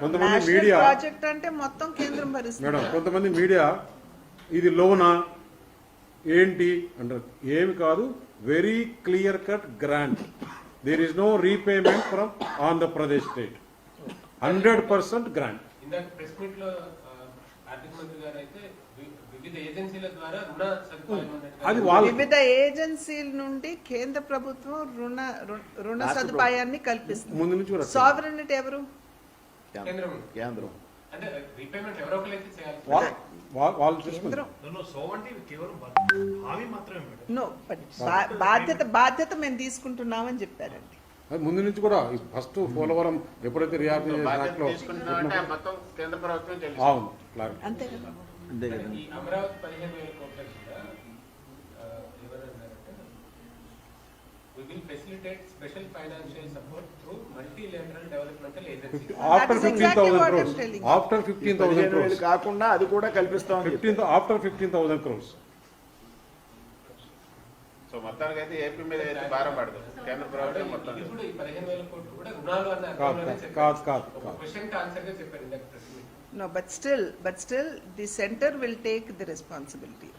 కొంతమంది media project అంటే మొత్తం కేంద్రం భరిస్తుంది. మేడం కొంతమంది మీడియా ఇది లోనా ఏంటి అంటారు? ఏమి కాదు very clear cut grant there is no repayment from Andhra Pradesh state hundred percent grant అది వివిధ ఏజెన్సీల నుండి కేంద్ర ప్రభుత్వం రుణ రుణ సదుపాయాన్ని కల్పిస్తుంది. ముందు నుంచి కూడా సావరనిటీ ఎవరు? కేంద్రం. కేంద్రం. అంటే రీపేమెంట్ ఎవరో ఒకరైతే చేయాలి. బాధ్యత బాధ్యత మేము తీసుకుంటున్నామని చెప్పారండి. ముందు నుంచి కూడా ఫస్ట్ పోలవరం ఎప్పుడైతే రియాక్ట్ అవును అంతే కదా అంతే కదా. ఈ అమరావతి పదిహేను వేల కోట్ల after fifteen thousand crores. After fifteen thousand కాకుండా అది కూడా. Fifteen after fifteen thousand crores so మొత్తానికి అయితే ఏపీ మీద అయితే భారం పడదు. కేంద్ర ప్రభుత్వం మొత్తం కాదు, No, but still, but still, the center will take the responsibility.